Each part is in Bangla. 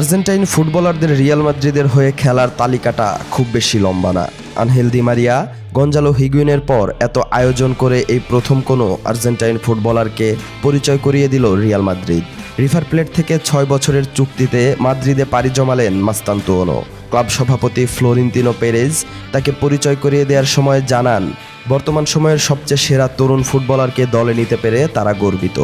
আর্জেন্টাইন ফুটবলারদের রিয়াল মাদ্রিদের হয়ে খেলার তালিকাটা খুব বেশি লম্বা না। আনহেল দি মারিয়া, গঞ্জালো হিগুইনের পর এত আয়োজন করে এই প্রথম কোনো আর্জেন্টাইন ফুটবলারকে পরিচয় করিয়ে দিল রিয়াল মাদ্রিদ। রিভার প্লেট থেকে ছয় বছরের চুক্তিতে মাদ্রিদে পাড়ি জমালেন মাস্তান্তুয়নো। ক্লাব সভাপতি ফ্লোরিন্তিনো পেরেজ তাকে পরিচয় করিয়ে দেওয়ার সময় জানান, বর্তমান সময়ের সবচেয়ে সেরা তরুণ ফুটবলারকে দলে নিতে পেরে তারা গর্বিত।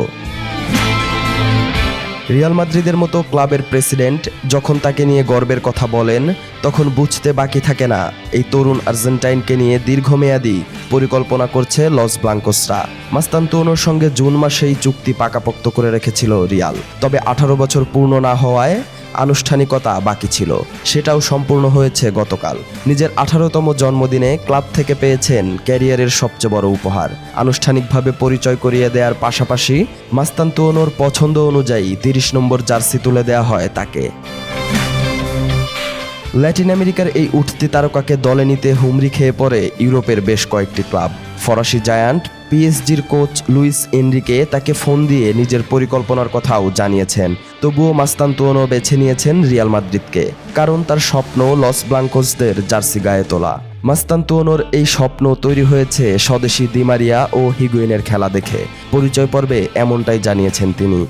রিয়াল মাদ্রিদের মতো ক্লাবের প্রেসিডেন্ট যখন তাকে নিয়ে গর্বের কথা বলেন, তখন বুঝতে বাকি থাকে না। এই তরুণ আর্জেন্টাইনকে নিয়ে দীর্ঘমেয়াদী পরিকল্পনা করছে লস ব্লাঙ্কোসরা। মাস্তান্তুনোর সঙ্গে জুন মাসেই চুক্তি পাকাপোক্ত করে রেখেছিল রিয়াল। তবে আঠারো বছর পূর্ণ না হওয়ায় আনুষ্ঠানিকতা বাকি ছিল। সেটাও সম্পূর্ণ হয়েছে গতকাল। নিজের আঠারোতম জন্মদিনে ক্লাব থেকে পেয়েছেন ক্যারিয়ারের সবচেয়ে বড় উপহার। আনুষ্ঠানিকভাবে পরিচয় করিয়ে দেওয়ার পাশাপাশি মাস্তান্তুয়নোর পছন্দ অনুযায়ী তিরিশ নম্বর জার্সি তুলে দেওয়া হয় তাকে। ল্যাটিন আমেরিকার এই উঠতি তারকাকে দলে নিতে হুমড়ি খেয়ে পড়ে ইউরোপের বেশ কয়েকটি ক্লাব। ফরাসি জায়ান্ট পিএসজির কোচ লুইস এনরিকে তাকে ফোন দিয়ে নিজের পরিকল্পনার কথাও জানিয়েছেন। তবুও মাস্তান্তুয়নো বেছে নিয়েছেন রিয়াল মাদ্রিদকে, কারণ তার স্বপ্ন লস ব্লাঙ্কোসদের জার্সি গায়ে তোলা। মাস্তান্তুয়নোর এই স্বপ্ন তৈরি হয়েছে স্বদেশি দিমারিয়া ও হিগুইনের খেলা দেখে। পরিচয় পর্বে এমনটাই জানিয়েছেন তিনি।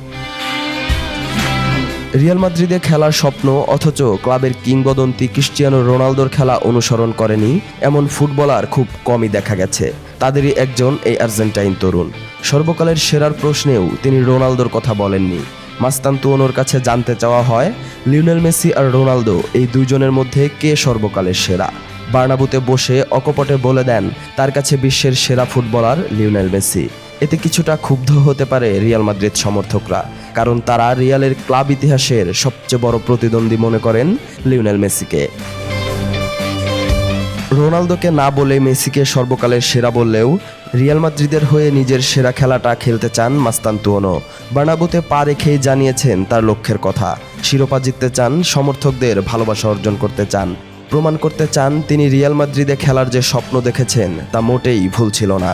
রিয়াল মাদ্রিদে খেলার স্বপ্ন, অথচ ক্লাবের কিংবদন্তি ক্রিশ্চিয়ানো রোনালদোর খেলা অনুসরণ করেনি, এমন ফুটবলার খুব কমই দেখা গেছে। তাদেরই একজন এই আর্জেন্টাইন তরুণ। সর্বকালের সেরার প্রশ্নেও তিনি রোনালদোর কথা বলেননি। মাস্তান্তুয়নোর কাছে জানতে চাওয়া হয়, লিওনেল মেসি আর রোনালদো এই দুইজনের মধ্যে কে সর্বকালের সেরা? বার্নাবুতে বসে অকপটে বলে দেন, তার কাছে বিশ্বের সেরা ফুটবলার লিওনেল মেসি। এতে কিছুটা ক্ষুব্ধ হতে পারে রিয়াল মাদ্রিদ সমর্থকরা, কারণ তারা রিয়ালের ক্লাব ইতিহাসের সবচেয়ে বড় প্রতিদ্বন্দ্বী মনে করেন লিওনেল মেসিকে। রোনালদোকে না বলে মেসিকে সর্বকালের সেরা বললেও রিয়াল মাদ্রিদের হয়ে নিজের সেরা খেলাটা খেলতে চান মাস্তান্তুয়নো। বার্নাবুতে পা রেখেই জানিয়েছেন তার লক্ষ্যের কথা। শিরোপা জিততে চান, সমর্থকদের ভালোবাসা অর্জন করতে চান। প্রমাণ করতে চান, তিনি রিয়াল মাদ্রিদে খেলার যে স্বপ্ন দেখেছেন, তা মোটেই ভুল ছিল না।